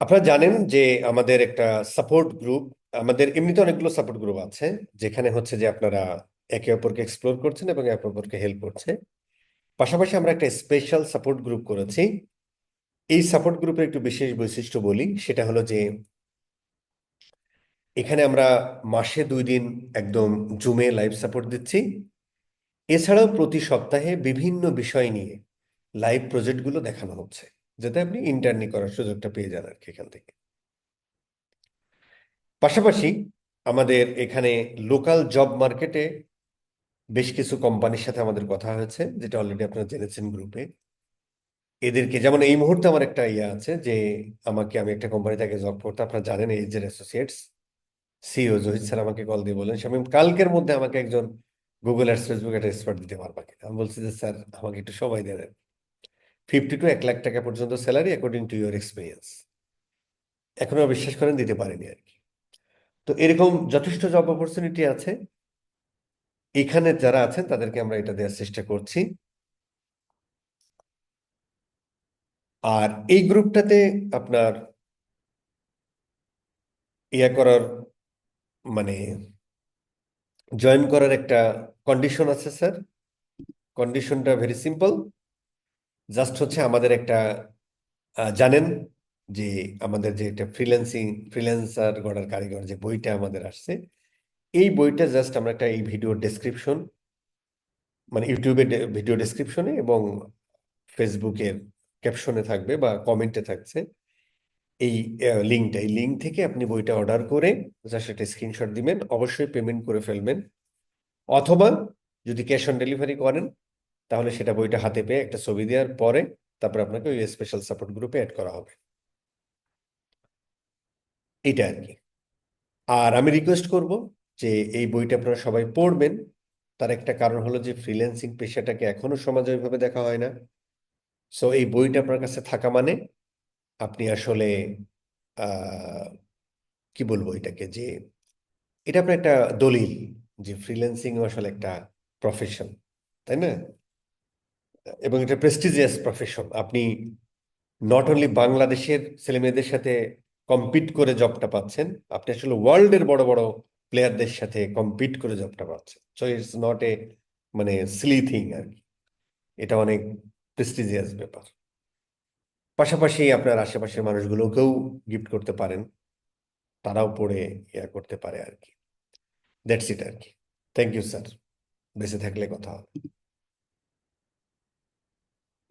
আপনারা জানেন যে আমাদের একটা সাপোর্ট গ্রুপ আমাদের এমনিতে অনেকগুলো সাপোর্ট গ্রুপ আছে, যেখানে হচ্ছে যে আপনারা একে অপরকে এক্সপ্লোর করছেন এবং একে অপরকে হেল্প করছে। পাশাপাশি আমরা একটা স্পেশাল সাপোর্ট গ্রুপ করেছি। এই সাপোর্ট গ্রুপের একটু বিশেষ বৈশিষ্ট্য বলি, সেটা হলো যে এখানে আমরা মাসে দুই দিন একদম জুমে লাইভ সাপোর্ট দিচ্ছি। এছাড়াও প্রতি সপ্তাহে বিভিন্ন বিষয় নিয়ে লাইভ প্রজেক্টগুলো দেখানো হচ্ছে। যাতে আপনি ইন্টার্নি করার সুযোগটা পেয়ে যান আর কি এখান থেকে। পাশাপাশি আমাদের এখানে লোকাল জব মার্কেটে বেশ কিছু কোম্পানির সাথে আমাদের কথা হয়েছে, যেটা অলরেডি আপনারা জেনেছেন গ্রুপে এদেরকে যেমন এই মুহূর্তে আমার একটা ইয়ে আছে যে, আমাকে আমি একটা কোম্পানি থেকে জব করতে আপনারা জানেন এইজের অ্যাসোসিয়েটস সিও জহির স্যার আমাকে কল দিয়ে বললেন আমি কালকের মধ্যে আমাকে একজন গুগল অ্যাডস ফেসবুক একটা এক্সপার্ট দিতে পারবা কিনা? আমি বলছি যে, স্যার, আমাকে একটু সময় দেন। ফিফটি টু এক লাখ টাকা পর্যন্ত salary according to your experience এখনও বিশ্বাস করেন দিতে পারেনি আর কি। তো এরকম যথেষ্ট জব অপরচুনিটি আছে। এখানে যারা আছেন, তাদেরকে আমরা এটা দেওয়ার চেষ্টা করছি। আর এই গ্রুপটাতে আপনার ইয়া করার মানে জয়েন করার একটা কন্ডিশন আছে স্যার কন্ডিশনটা ভেরি সিম্পল জাস্ট হচ্ছে আমাদের একটা জানেন যে আমাদের যে একটা ফ্রিল্যান্সিং ফ্রিল্যান্সার গড়ার কারিগর যে বইটা আমাদের আসছে, এই বইটা জাস্ট আমরা একটা এই ভিডিও ডেসক্রিপশন মানে ইউটিউবে ভিডিও ডেসক্রিপশনে এবং ফেসবুকের ক্যাপশনে থাকবে বা কমেন্টে থাকছে এই লিঙ্কটা এই লিঙ্ক থেকে আপনি বইটা অর্ডার করে জাস্ট একটা স্ক্রিনশট দিবেন, অবশ্যই পেমেন্ট করে ফেলবেন। অথবা যদি ক্যাশ অন ডেলিভারি করেন তাহলে সেটা বইটা হাতে পেয়ে একটা ছবি দেওয়ার পরে তারপরে আপনাকে ওই স্পেশাল সাপোর্ট গ্রুপে অ্যাড করা হবে। এটা আর কি। আর আমি রিকোয়েস্ট করব যে এই বইটা আপনারা সবাই পড়বেন। তার একটা কারণ হলো যে ফ্রিল্যান্সিং পেশাটাকে এখনও সমাজে ওইভাবে দেখা হয় না। সো এই বইটা আপনার কাছে থাকা মানে আপনি আসলে কি বলব এটাকে যে এটা আপনার একটা দলিল যে ফ্রিল্যান্সিং আসলে একটা প্রফেশন তাই না? এবং এটা প্রেস্টিজিয়াস প্রফেশন আপনি নট অনলি বাংলাদেশের ছেলেমেয়েদের সাথে কম্পিট করে জবটা পাচ্ছেন, আপনি আসলে ওয়ার্ল্ডের বড় বড় প্লেয়ারদের সাথে কম্পিট করে জবটা পাচ্ছেন। সো ইটস নট এ মানে সিলি থিং আর কি। এটা অনেক প্রেস্টিজিয়াস ব্যাপার। পাশাপাশি আপনার আশেপাশের মানুষগুলোকেও গিফট করতে পারেন। তারাও পড়ে ইয়া করতে পারে আর কি। দ্যাটস ইট আর কি। থ্যাংক ইউ স্যার বেঁচে থাকলে কথা হবে।